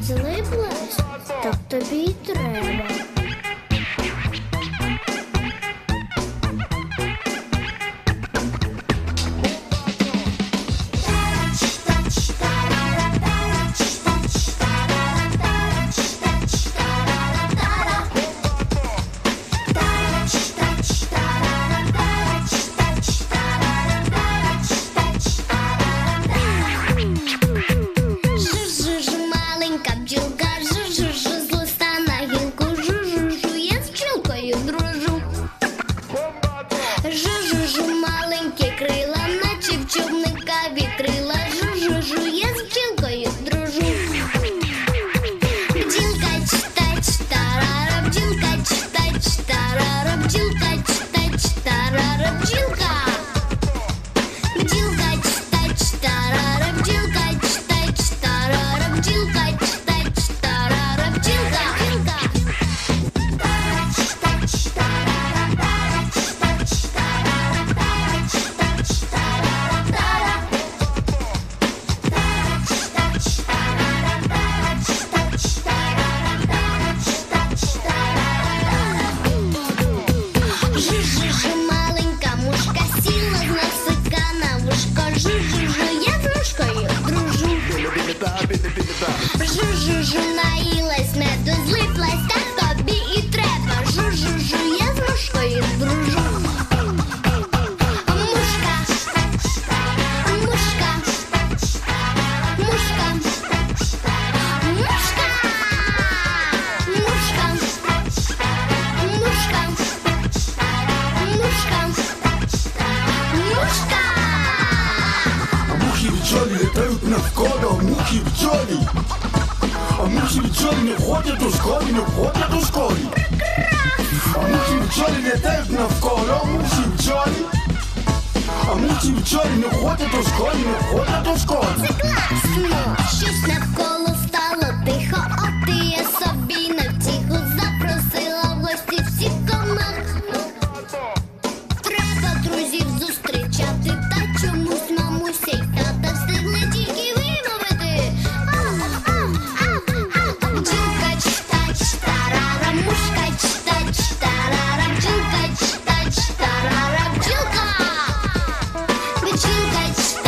Злиплась? Так тобі й треба. Маленька мушка сіла з носика на вушко. Жу-жу-жу, я з мушкою дружу. Жу-жу-жу, наїлась Бджолі літають навколо, мухи бджолі. А мухи бджолі не входять у школі, не входять у школі. А мухи бджолі літають навколо, мухи бджолі. А мухи бджолі не входять у школі, не входять у школі. Класно! Стало тихо, like